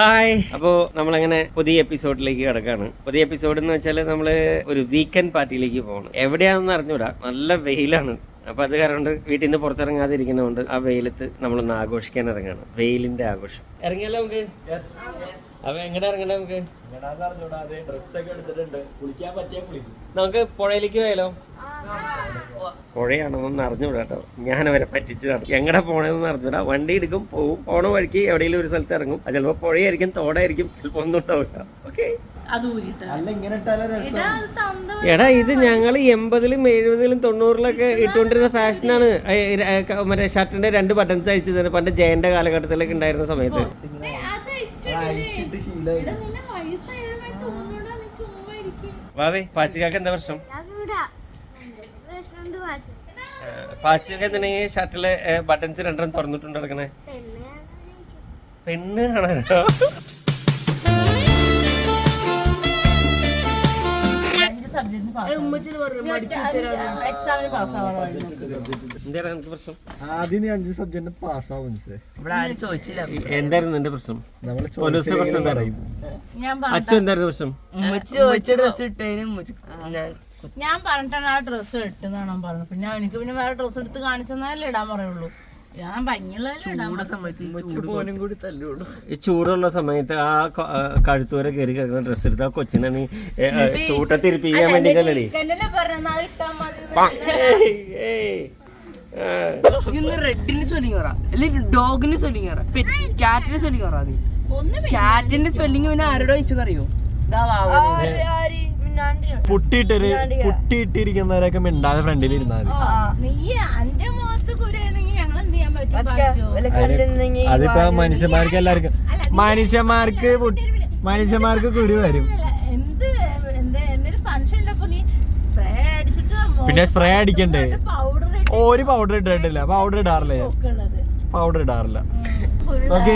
Hi. അപ്പോൾ നമ്മളങ്ങനെ പുതിയ എപ്പിസോഡിലേക്ക് കിടക്കാണ്. പുതിയ എപ്പിസോഡ് എന്ന് വെച്ചാൽ നമ്മൾ ഒരു വീക്കെൻഡ് പാർട്ടിയിലേക്ക് പോകണം എവിടെയാണെന്ന് അറിഞ്ഞൂടാ. നല്ല വെയിലാണ്. അപ്പൊ അത് കാരണം വീട്ടിൽ നിന്ന് പുറത്തിറങ്ങാതിരിക്കുന്നതുകൊണ്ട് ആ വെയിലത്ത് നമ്മളൊന്ന് ആഘോഷിക്കാൻ ഇറങ്ങാണ്. വെയിലിന്റെ ആഘോഷം. ഇറങ്ങിയല്ലോ നമുക്ക്. അപ്പൊ ഇറങ്ങണ്ടേ നമുക്ക്? നമുക്ക് പുഴയിലേക്ക് പോയാലോ? പുഴയാണെന്നൊന്ന് അറിഞ്ഞൂടാ കേട്ടോ ഞാൻ അവരെ പറ്റിച്ചതാണ്. എങ്ങടെ പോണേന്ന് അറിഞ്ഞൂടാ. വണ്ടി എടുക്കും പോവും. പോണ വഴിക്ക് എവിടെയെങ്കിലും ഒരു സ്ഥലത്ത് ഇറങ്ങും. ചിലപ്പോ പുഴയായിരിക്കും തോടായിരിക്കും ചിലപ്പോ ഒന്നും ഉണ്ടാവില്ല. ഓക്കെ? അല്ല ഇങ്ങനെ ഇട്ടാലേ രസം? അത് തന്ത എടാ ഇത് ഞങ്ങൾ എൺപതിലും എഴുപതിലും തൊണ്ണൂറിലൊക്കെ ഇട്ടുകൊണ്ടിരുന്ന ഫാഷനാണ് മറ്റേ ഷർട്ടിന്റെ രണ്ട് ബട്ടൺസ് അഴിച്ചു തന്നെ പണ്ട് ജയന്റെ കാലഘട്ടത്തിലൊക്കെ ഉണ്ടായിരുന്ന സമയത്ത്. ശീലമായി വാവേ പാച്ചിക്കാക്ക് എന്താ പ്രശ്നം? പാച്ചിക്കാക്ക് എന്തിനാ ഷർട്ടിലെ ബട്ടൺസ് രണ്ടെണ്ണം തുറന്നിട്ടുണ്ട് കിടക്കണേ പെണ്ണ് പെണ്ണ് കാണാനോ? സബ്ജക്റ്റിന് എക്സാമിന് പാസ്സാവാൻ എന്തായിരുന്നു നിനക്ക് പ്രശ്നം? ആദ്യം അഞ്ച് പാസ്സാവും ആരും ചോദിച്ചില്ല. എന്തായിരുന്നു പ്രശ്നം? പ്രശ്നം പറയും ഞാൻ അച്ഛൻ എന്തായിരുന്നു പ്രശ്നം? ഉമ്മച്ചി ചോദിച്ച ഡ്രസ് ഇട്ടതിന് ഉമ്മച്ചി. ഞാൻ ഞാൻ പറഞ്ഞിട്ടാണ് ആ ഡ്രസ്സ് ഇട്ടെന്നാണ് പറഞ്ഞത്. പിന്നെ എനിക്ക് പിന്നെ വേറെ ഡ്രസ്സ് എടുത്ത് കാണിച്ചെന്നാലേ ഇടാൻ പറയുള്ളൂ. ഈ ചൂടുള്ള സമയത്ത് ആ കഴുത്തൂര കയറി കിടക്കുന്ന ഡ്രസ്സ് എടുത്ത് ആ കൊച്ചിനെ നീ ചൂട്ടത്തിരിപ്പിക്കാൻ വേണ്ടി മതി ഇന്ന് റെഡിന് സ്വെല്ലിംഗ് പറ. അല്ലെങ്കിൽ ഡോഗിന് സ്വെല്ലിംഗ് പറ. ക്യാറ്റിന് സ്വെല്ലിങ് പറ നീ ഒന്ന് ക്യാറ്റിന്റെ സ്വെല്ലിങ് പിന്നെ ആരോട് വെച്ചെന്നറിയോ പുട്ടിയിട്ടിരിക്കുന്നവരൊക്കെ മിണ്ടാതെ ഫ്രണ്ടിൽ ഇരുന്നാൽ നീ അന്റെ മുഖത്ത് കുരയാണെങ്കിൽ ഞങ്ങൾ എന്ത് ചെയ്യാൻ പറ്റും പാച്ചോ? അതിപ്പോ മനുഷ്യന്മാർക്ക് എല്ലാവർക്കും മനുഷ്യന്മാർക്ക് മനുഷ്യന്മാർക്ക് കുരു വരും. പിന്നെ സ്പ്രേ അടിക്കണ്ടേ? പൗഡർ ഒരു പൗഡർ ഇട്ടിട്ടില്ല. പൗഡർ ഇടാറില്ല ഞാൻ. പൗഡർ ഇടാറില്ല. ഓക്കെ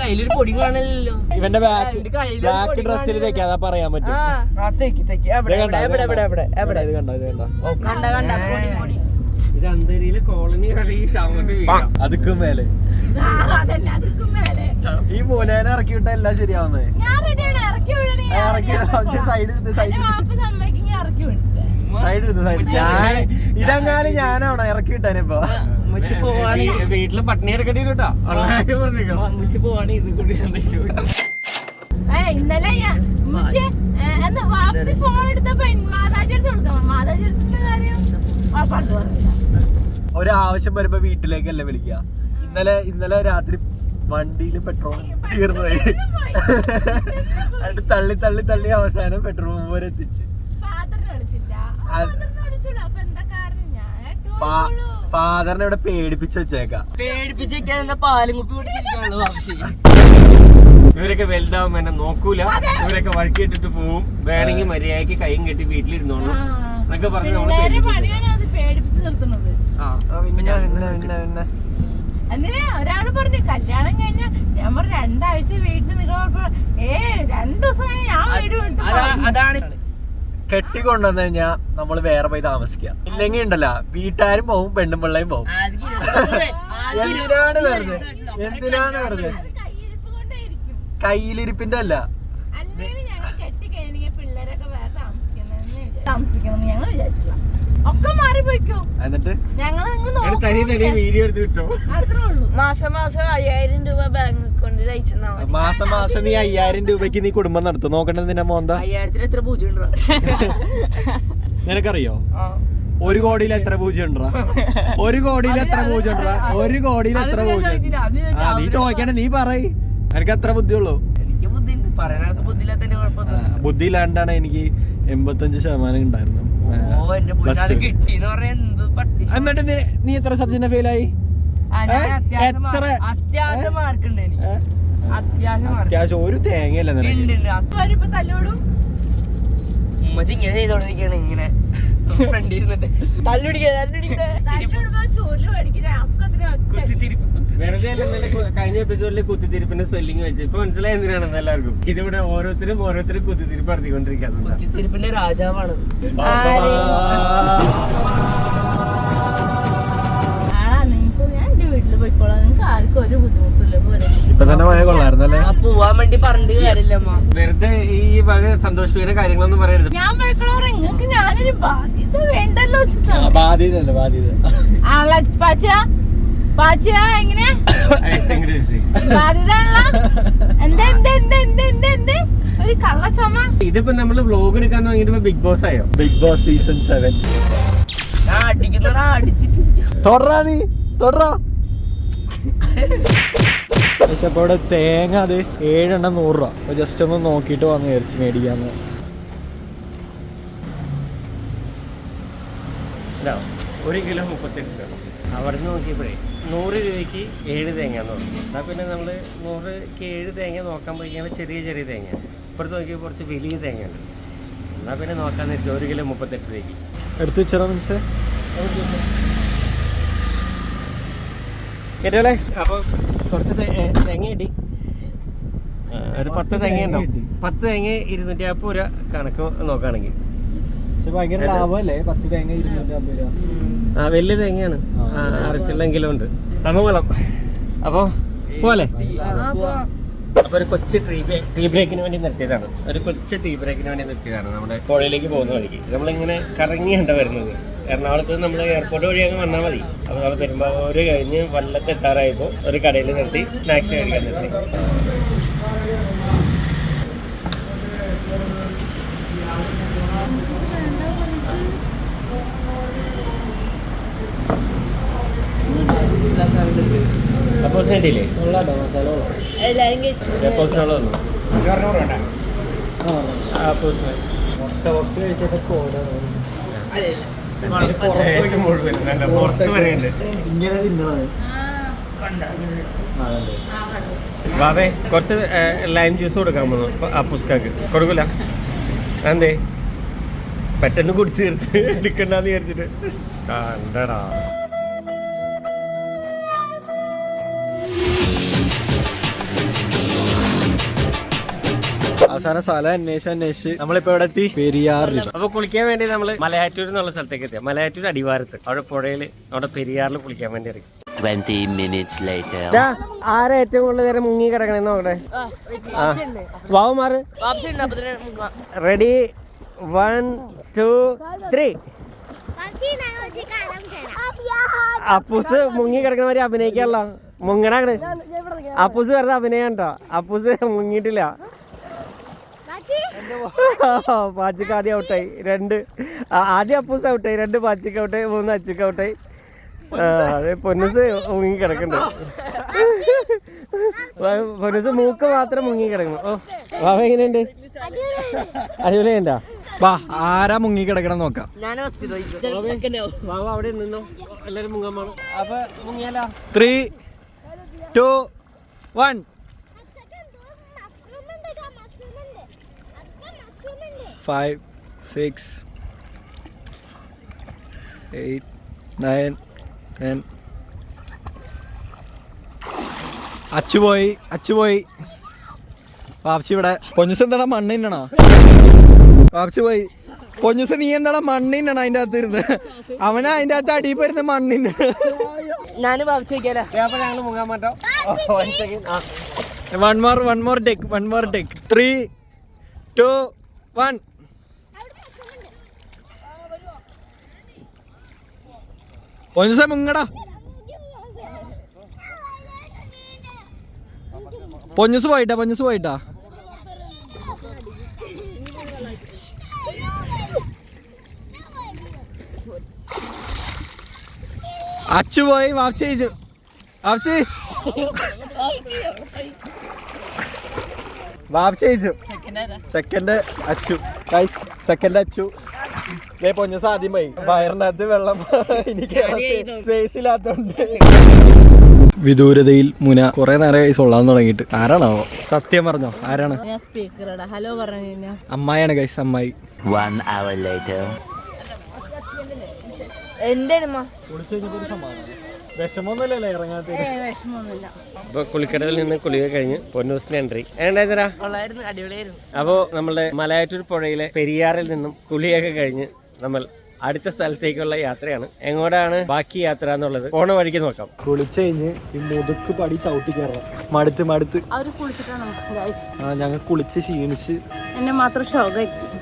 കയ്യിലൊരു പൊടി കാണല്ലോ ഇവന്റെ ബാക്ക് ഡ്രസ്സിൽ തേക്കാതെ പറയാൻ പറ്റും. തെക്കി തെക്കി. ഇത് കണ്ടോ, ഇത് കണ്ടോ? ഇത് കണ്ടോ ഇത് കണ്ടോ ഇത് അന്തരിയിലെ കോളനി അങ്ങോട്ട് വീഴാം അതുക്കും മേലെ. ഈ മൂലേനെ ഇറക്കി വിട്ട എല്ലാം ശരിയാവുന്നേ. ഞാൻ റെഡിയാണ് ഇറക്കി. സൈഡ് സൈഡ് ഞാൻ ഇതങ്ങാനും ഞാനാണോ ഇറക്കി വിട്ടാനിപ്പോ ഇപ്പൊ? വീട്ടിൽ പട്ടിണി എടുക്കേണ്ടി കേട്ടോ പോവാണ്. ഇത് കൂടി ഇന്നലെ ഫോൺ എടുത്തപ്പോ മാതാജി എടുത്ത് കൊടുക്കാം മാതാജി എടുത്ത കാര്യം? വാപ്പാടുത്ത് പറഞ്ഞില്ല ഒരു ആവശ്യം വരുമ്പോ വീട്ടിലേക്കല്ല വിളിക്കുക ഇന്നലെ ഇന്നലെ രാത്രി വണ്ടിയിൽ പെട്രോൾ തീർന്നു പോയി. എന്നിട്ട് തള്ളി തള്ളി തള്ളി അവസാനം പെട്രോൾ പോലെ വരെ എത്തിച്ച്. ഫാദറിനെ വിളിച്ചില്ല. അത് ഫാദറിനെ വിളിച്ചുള്ളൂ എന്താ കാരണം? ഞാൻ ഫാദറിനെ ഇവിടെ പേടിപ്പിച്ച് വെച്ചേക്കാം. പേടിപ്പിച്ചേക്കാൻ എന്താ പാലും കുപ്പി കുടിച്ചിരിക്കാണല്ലോ ഇവരൊക്കെ വലുതാവുമ്പോ എന്നെ നോക്കൂല. ഇവരൊക്കെ വഴക്കിട്ടിട്ട് പോവും. വേണമെങ്കിൽ മര്യാദയ്ക്ക് കൈയും കെട്ടി വീട്ടിലിരുന്നോളൂ. എന്നൊക്കെ പറഞ്ഞ് പേടിപ്പിച്ച് നിർത്തുന്നത്. പിന്നെ പിന്നെ പിന്നെ പിന്നെ ഒരാൾ പറഞ്ഞു കല്യാണം കഴിഞ്ഞ ഞാൻ പറഞ്ഞു രണ്ടാഴ്ച വീട്ടിൽ നിൽക്കുമ്പോ ഏ രണ്ടു ദിവസം കഴിഞ്ഞ് ഞാൻ വീട് വിട്ടു അതാ- അതാണ് കെട്ടിക്കൊണ്ടുവന്നു കഴിഞ്ഞാ നമ്മൾ വേറെ പോയി താമസിക്കാം. ഇല്ലെങ്കിൽ ഉണ്ടല്ല വീട്ടുകാരും പോവും പെണ്ണും പിള്ളയും പോവും. എന്തിനാണ് വെറുതെ? എന്തിനാണ് വെറുതെ? കയ്യിലിരിപ്പിന്റെ അല്ല. താമസിക്കണം ഞങ്ങൾ വിചാരിച്ചില്ല ഒക്കെ മാറിപ്പോയിക്കോ. എന്നിട്ട്? ഞങ്ങൾ വീഡിയോ എടുത്ത് കിട്ടോ അത്രേ ഉള്ളൂ. മാസം മാസം അയ്യായിരം രൂപ ബാങ്ക് അക്കൗണ്ടിൽ അയച്ചെന്നാ മാസം മാസം നീ അയ്യായിരം രൂപയ്ക്ക് നീ കുടുംബം നടത്തും. നോക്കണ്ടത് നിന്നെ മോന്ത? അയ്യായിരത്തിൽ എത്ര പൂജ്യം ഉണ്ടോ നിനക്കറിയോ ഒരു കോടിയിൽ എത്ര പൂജ്യം ഉണ്ടോ ഒരു കോടിയിൽ എത്ര പൂജ്യം ഉണ്ടോ ഒരു കോടിയിൽ എത്ര പൂജ്യം? ആ നീ ചോദിക്കണേ നീ പറയ്. എനിക്ക് എത്ര ബുദ്ധിയുള്ളൂ? എനിക്ക് ബുദ്ധിയുണ്ട് പറയാനൊക്കെ ബുദ്ധിയില്ലാത്തതിന്റെ കുഴപ്പമൊന്നും ബുദ്ധി ഇല്ലാണ്ടാണ് എനിക്ക് എൺപത്തഞ്ച് ശതമാനം ഉണ്ടായിരുന്നു എന്നിട്ട് നീ- എത്ര സബ്ജക്റ്റിന് എത്ര? മാർക്ക് അത്യാവശ്യം ഒരു തേങ്ങയല്ല നിനക്ക് ഉണ്ട് ഉണ്ട് അപ്പൊ അവരിപ്പോ തല്ലോടും ഉമ്മച്ചി ഇങ്ങനെ ചെയ്തോണ്ടിരിക്കാണ് ഇങ്ങനെ. ഫ്രണ്ട് ഇരുന്നിട്ട്. തല്ലുടിക്കുക വെറുതെ കഴിഞ്ഞ എപ്പിസോഡിൽ കുത്തിത്തിരിപ്പിന്റെ സ്പെല്ലിംഗ് വെച്ച്. ഇപ്പൊ മനസ്സിലായി എന്തിനാണെന്ന് എല്ലാവർക്കും. ഇതിവിടെ ഓരോരുത്തരും ഓരോരുത്തരും കുത്തിത്തിരിപ്പ് നടത്തിക്കൊണ്ടിരിക്കുന്നത് കുത്തിത്തിരിപ്പിന്റെ രാജാവാണ്. വീട്ടിൽ പോയിക്കോളാം. നിങ്ങക്ക് ആർക്കും ഒരു ബുദ്ധിമുട്ടില്ല ആ പോവാൻ വേണ്ടി പറഞ്ഞിട്ട് കാര്യമില്ലമ്മ. വെറുതെ ഈ വക സന്തോഷിപ്പിക്കുന്ന കാര്യങ്ങളൊന്നും പറയരുത്. ഞാൻ പോയിക്കണോ നിങ്ങൾക്ക് ഞാനൊരു ബാധ്യത വേണ്ടല്ലോ ബാധ്യതല്ലേ ബാധ്യത. ആളെ പാച്ച പാച്ച എങ്ങനെ ബാധ്യത എന്താ എന്താ എന്താ എന്താ എന്താ എന്താ? ഒരു കള്ള ചുമ ഇതിപ്പോ നമ്മൾ വ്ലോഗ് എടുക്കാൻ തുടങ്ങിയിട്ട് ബിഗ് ബോസ് ആയോ? ബിഗ് ബോസ് സീസൺ സെവൻ ഞാൻ അടിക്കുന്നതാ അടിച്ചിട്ട് തൊടറാ നീ. തൊടറാ. പക്ഷെ അപ്പൊ ഇവിടെ തേങ്ങ അത് ഏഴെണ്ണം നൂറ് രൂപ. അപ്പൊ ജസ്റ്റ് ഒന്ന് നോക്കിയിട്ട് വന്ന് വിചാരിച്ച് മേടിക്കാന്ന്. ഒരു കിലോ മുപ്പത്തെട്ട് രൂപ. അവിടെ നിന്ന് നോക്കിയപ്പോഴേ നൂറ് രൂപയ്ക്ക് ഏഴ് തേങ്ങ എന്ന് പറഞ്ഞു. എന്നാൽ പിന്നെ നമ്മൾ നൂറുക്ക് ഏഴ് തേങ്ങ നോക്കാൻ പോയി കഴിഞ്ഞാൽ ചെറിയ ചെറിയ തേങ്ങ. ഇപ്പുറത്ത് നോക്കിയാൽ കുറച്ച് വലിയ തേങ്ങ ഉണ്ട്. എന്നാൽ പിന്നെ നോക്കാൻ നിർത്തി ഒരു കിലോ മുപ്പത്തെട്ട് രൂപയ്ക്ക്. എടുത്തു വെച്ചാ. മനസ്സേ കേട്ടോളെ അപ്പോൾ കുറച്ച് തേ- തേങ്ങ കിട്ടി ഒരു പത്ത് തേങ്ങ ഉണ്ടാവും. പത്ത് തേങ്ങ ഇരുന്നൂറ്റി അമ്പത് രൂപ കണക്ക് നോക്കുകയാണെങ്കിൽ. ഭയങ്കര ലാഭമല്ലേ? പത്ത് തേങ്ങ ഇരുന്നൂറ്റി ആ വലിയ തേങ്ങയാണ്. അരച്ചില്ലെങ്കിലും ഉണ്ട്. സമകുളം അപ്പോൾ പോലെ അപ്പൊ ഒരു കൊച്ചു ടീ ടീ ബ്രേക്കിന് വേണ്ടി നിർത്തിയതാണ്. ഒരു കൊച്ചു ടീ ബ്രേക്കിന് വേണ്ടി നിർത്തിയതാണ്. നമ്മുടെ പുഴയിലേക്ക് പോകുന്ന വഴിക്ക്. നമ്മളിങ്ങനെ കറങ്ങിയുണ്ട് വരുന്നത്. എറണാകുളത്ത് നിന്ന് നമ്മൾ എയർപോർട്ട് വഴി അങ്ങ് വന്നാൽ മതി. അപ്പോൾ നമ്മൾ പെരുമ്പാവൂർ കഴിഞ്ഞ് വല്ലത്ത് എത്താറായപ്പോൾ ഒരു കടയിൽ നിർത്തി സ്നാക്സ് കഴിക്കാൻ നിർത്തി. കൊള്ളാം എല്ലാരും അപ്പോസിനുള്ള വന്നു? ആ മുട്ട ബോക്സ് വരെയുണ്ട് ഇങ്ങനെ തിന്നണത്. വാവേ കുറച്ച് ലൈം ജ്യൂസ് കൊടുക്കാൻ പോകുന്നു അപ്പുസ്കാക്ക് കൊടുക്കില്ല എന്തേ പെട്ടെന്ന് കുടിച്ച് തീർത്ത് എടുക്കണ്ടെന്ന് വിചാരിച്ചിട്ട്. കണ്ടടാ. അവസാന സ്ഥലം അന്വേഷിച്ച് അന്വേഷിച്ച് നമ്മളിപ്പോ ഇവിടെ എത്തി? പെരിയാറിൽ. അപ്പൊ കുളിക്കാൻ വേണ്ടി നമ്മൾ മലയാറ്റൂർ എന്നുള്ള സ്ഥലത്തേക്ക് എത്തിയ മലയാറ്റൂർ അടിവാരത്ത്. അവിടെ പുഴയിൽ അവിടെ പെരിയാറിൽ കുളിക്കാൻ വേണ്ടി ഇറങ്ങി. 20 minutes later. ആരാ ഏറ്റവും കൂടുതൽ നേരം മുങ്ങി കിടക്കണെന്ന് നോക്കട്ടെ? വാവുമാറ്. റെഡി വൺ ടു ത്രീ അപ്പൂസ് മുങ്ങി കിടക്കുന്ന മാതിരി അഭിനയിക്കാനുള്ള. മുങ്ങണാണ് അപ്പൂസ് വെറുതെ അഭിനയം കേട്ടോ അപ്പൂസ് മുങ്ങിയിട്ടില്ല. പാച്ചിക്ക് ആദ്യം ഔട്ടായി. രണ്ട് ആദ്യം അപ്പൂസ് ഔട്ടായി രണ്ട് പാച്ചിക്ക് ഔട്ടായി മൂന്ന് അച്ചിക്ക് ഔട്ടായി. അതെ പൊന്നസ് മുങ്ങി കിടക്കണ്ട്. പൊന്നസ് മൂക്ക് മാത്രം മുങ്ങി കിടക്കണം ഓ വാവ എങ്ങനെയുണ്ട്? അടിപൊളിയുണ്ടോ? വാ ആരാ മുങ്ങി കിടക്കണം നോക്കാം. അവിടെ നിന്നോ? എല്ലാരും മുങ്ങാൻ പോണം അപ്പൊ മുങ്ങിയാലോ? ത്രീ ടു വൺ മഷ്റൂം ഉണ്ട് മഷ്റൂം ഉണ്ട് അതൊക്കെ മഷ്റൂം ഉണ്ട് five six eight nine ten Achu പോയി അച്ചു പോയി. വാപ്സി ഇവിടെ. പൊന്നുസ് എന്താടാ മണ്ണിനാണോ വാപ്സി പോയി. പൊന്നുസ് നീ എന്താടാ മണ്ണിന്നണ അതിന്റെ അകത്ത് ഇരുന്ന് അവനാ അതിന്റെ അകത്ത് അടിയിൽ വരുന്ന മണ്ണിന് ആ one more one more take one more take three two one പൊന്നുസ മുങ്ങടാ. പൊഞ്ഞസ് പോയിട്ടാ പൊഞ്ഞസ് പോയിട്ടാ. അച്ചു പോയി വാപ്സി ജയിച്ചു വാപ്സി. വാപ്സി ജയിച്ചു second Achu. Guys second Achu. ദേ പൊഞ്ഞ സാധ്യം പോയി വയറിനകത്ത് വെള്ളം എനിക്ക് സ്പേസ് ഇല്ലാത്തോണ്ട് വിദൂരതയിൽ മുന കുറെ നേരം സൊള്ളാൻ തുടങ്ങിയിട്ട്. ആരാണോ? സത്യം പറഞ്ഞോ? ആരാണ്? ഹലോ പറഞ്ഞു അമ്മായിയാണ് ഗൈസ് അമ്മായി. One hour later. എന്താണ് വിഷമൊന്നുമില്ലല്ലേ ഇറങ്ങാത്ത ഏ വിഷമമൊന്നുമില്ല അപ്പൊ കുളിക്കടവിൽ നിന്ന് കുളിക കഴിഞ്ഞ് പൊന്നൂസിന് എൻട്രി. ഏണ്ടായിരുന്നടാ കൊള്ളായിരുന്നു അടിപൊളിയായിരുന്നു. അപ്പോൾ നമ്മളുടെ മലയാറ്റൂർ പുഴയിലെ പെരിയാറിൽ നിന്നും കുളിയൊക്കെ കഴിഞ്ഞ് നമ്മൾ അടുത്ത സ്ഥലത്തേക്കുള്ള യാത്രയാണ്. എങ്ങോട്ടാണ് ബാക്കി യാത്ര എന്നുള്ളത് പോണ വഴിക്ക് നോക്കാം. കുളിച്ചു കഴിഞ്ഞ് ഈ മുതുക്ക് പടി ചവിട്ടി കയറണം. മടുത്ത് മടുത്ത്. അവർ കുളിച്ചിട്ടാണ് ആ ഞങ്ങൾ കുളിച്ച് ക്ഷീണിച്ച് എന്നെ മാത്രം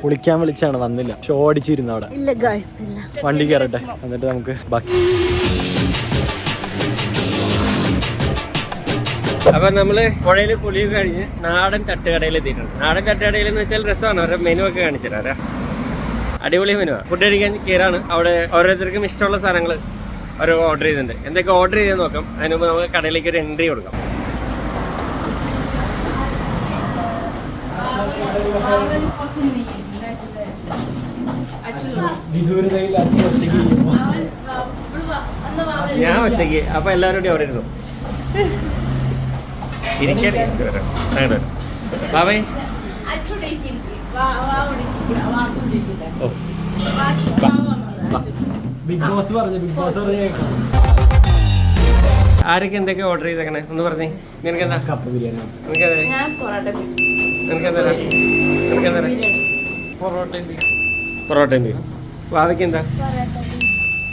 കുളിക്കാൻ വിളിച്ചാണ് വന്നില്ല. ഷോ അടിച്ചിരുന്നു അവിടെ. ഇല്ല ഗൈസ് ഇല്ല. വണ്ടി കയറട്ടെ. എന്നിട്ട് നമുക്ക് ബാക്കി അപ്പൊ നമ്മൾ പുഴയിൽ കുളിയൊക്കെ കഴിഞ്ഞ് നാടൻ തട്ടുകടയിൽ എത്തിയിട്ടുണ്ട്. നാടൻ തട്ടുകടയിൽ എന്ന് വെച്ചാൽ രസമാണ്. അവരുടെ മെനു ഒക്കെ കാണിച്ചിട്ട് അടിപൊളി മെനുവാ ഫുഡ് കഴിക്കാൻ കയറാണ്. അവിടെ ഓരോരുത്തർക്കും ഇഷ്ടമുള്ള സാധനങ്ങൾ ഓരോ ഓർഡർ ചെയ്തിട്ടുണ്ട്. എന്തൊക്കെ ഓർഡർ ചെയ്ത് നോക്കാം. അതിന് മുമ്പ് നമുക്ക് കടയിലേക്ക് ഒരു എൻട്രി കൊടുക്കാം. ഞാൻ ഒറ്റയ്ക്ക്. അപ്പൊ എല്ലാവരും അവിടെ ഇരുന്നു. ഇരിക്കാൻ ബാബേ? ബിഗ് ബോസ് പറഞ്ഞു ബിഗ് ബോസ് പറഞ്ഞു ആരൊക്കെ എന്തൊക്കെ ഓർഡർ ചെയ്തേക്കണേ? ഒന്ന് പറഞ്ഞേ. നിനക്ക് എന്താ കപ്പ ബിരിയാണി നിനക്ക് ഞാൻ പൊറോട്ട ബീഫ്. നിനക്ക് എന്താ നിനക്ക് എന്താ പൊറോട്ടയും പൊറോട്ടയും അതൊക്കെ എന്താ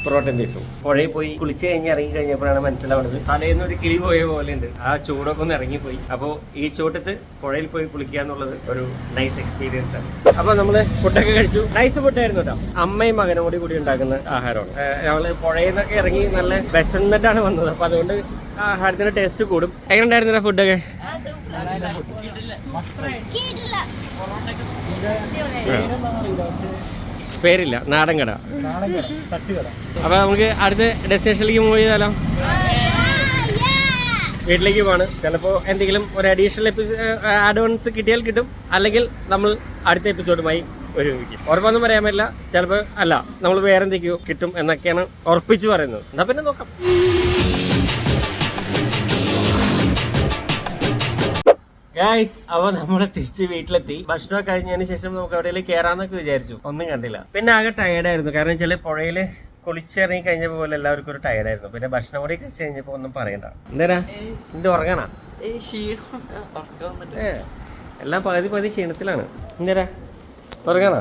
പൊറോട്ടയും ബീഫും. പുഴയിൽ പോയി കുളിച്ച് കഴിഞ്ഞ് ഇറങ്ങി കഴിഞ്ഞപ്പോഴാണ് മനസ്സിലാവുന്നത് തലേന്ന് ഒരു കിളി പോയ പോലെ ഉണ്ട് ആ ചൂടൊക്കെ ഒന്ന് ഇറങ്ങിപ്പോയി. അപ്പോൾ ഈ ചൂട്ടത്ത് പുഴയിൽ പോയി കുളിക്കുക എന്നുള്ളത് ഒരു നൈസ് എക്സ്പീരിയൻസ് ആണ്. അപ്പോൾ നമ്മൾ ഫുഡൊക്കെ കഴിച്ചു. നൈസ് ഫുഡായിരുന്നു കേട്ടോ അമ്മയും മകനും കൂടി കൂടി ഉണ്ടാക്കുന്ന ആഹാരമാണ്. നമ്മൾ പുഴയിൽ നിന്നൊക്കെ ഇറങ്ങി നല്ല വിശന്നിട്ടാണ് വന്നത്. അപ്പോൾ അതുകൊണ്ട് ആഹാരത്തിന്റെ ടേസ്റ്റ് കൂടും. എങ്ങനെ ഉണ്ടായിരുന്നില്ല ഫുഡൊക്കെ കേട്ടില്ല പേരില്ല നാടൻ കട. തട്ടുകട അപ്പോൾ നമുക്ക് അടുത്ത ഡെസ്റ്റിനേഷനിലേക്ക് മൂവ് ചെയ്താലോ? വീട്ടിലേക്ക് പോവാണ്. ചിലപ്പോൾ എന്തെങ്കിലും ഒരു അഡീഷണൽ എപ്പിസോഡ് അഡ്വാൻസ് കിട്ടിയാൽ കിട്ടും. അല്ലെങ്കിൽ നമ്മൾ അടുത്ത എപ്പിസോഡുമായി ഒരുമിക്കും. ഉറപ്പൊന്നും പറയാൻ പറ്റില്ല. ചിലപ്പോൾ അല്ല നമ്മൾ വേറെ കിട്ടും എന്നൊക്കെയാണ് ഉറപ്പിച്ച് പറയുന്നത്. എന്നാ പിന്നെ നോക്കാം. ഗായ്സ് അപ്പൊ നമ്മൾ തിരിച്ച് വീട്ടിലെത്തി. ഭക്ഷണം കഴിഞ്ഞതിന് ശേഷം നമുക്ക് എവിടെയെങ്കിലും കയറാന്നൊക്കെ വിചാരിച്ചു. ഒന്നും കണ്ടില്ല. പിന്നെ ആകെ ടയർഡായിരുന്നു കാരണം ചില പുഴയിൽ കുളിച്ചിറങ്ങി കഴിഞ്ഞപ്പോ പോലെ എല്ലാവർക്കും ഒരു ടയർഡായിരുന്നു പിന്നെ ഭക്ഷണം കൂടി കഴിച്ച് കഴിഞ്ഞപ്പോ ഒന്നും പറയണ്ട. എന്തേരാ ഇത് ഉറങ്ങണ? എല്ലാം പകുതി പകുതി ക്ഷീണത്തിലാണ്. എന്തേരാ ഉറങ്ങണ?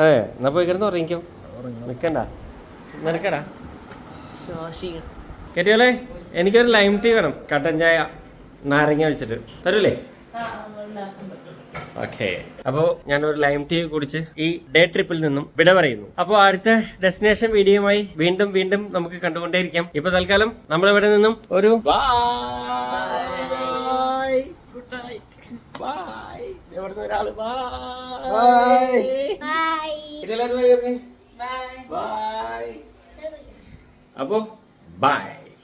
അതെ എന്നാ പോയി കിടന്ന് ഉറങ്ങിക്കോ. നിക്കണ്ട. നിനക്കടാ? കെട്ടിയോളെ എനിക്കൊരു ലൈം ടീ വേണം. കട്ടൻ ചായ. നാരങ്ങ വെച്ചിട്ട് തരൂലേ? ഓക്കെ. അപ്പോ ഞാനൊരു ലൈം ടീ കുടിച്ച് ഈ ഡേ ട്രിപ്പിൽ നിന്നും വിട പറയുന്നു. അപ്പോൾ അടുത്ത ഡെസ്റ്റിനേഷൻ വീഡിയോയുമായി വീണ്ടും വീണ്ടും നമുക്ക് കണ്ടുകൊണ്ടേയിരിക്കാം. ഇപ്പൊ തൽക്കാലം നമ്മൾ ഇവിടെ നിന്നും ഒരു ഒരാൾ ബൈ അപ്പോ ബൈ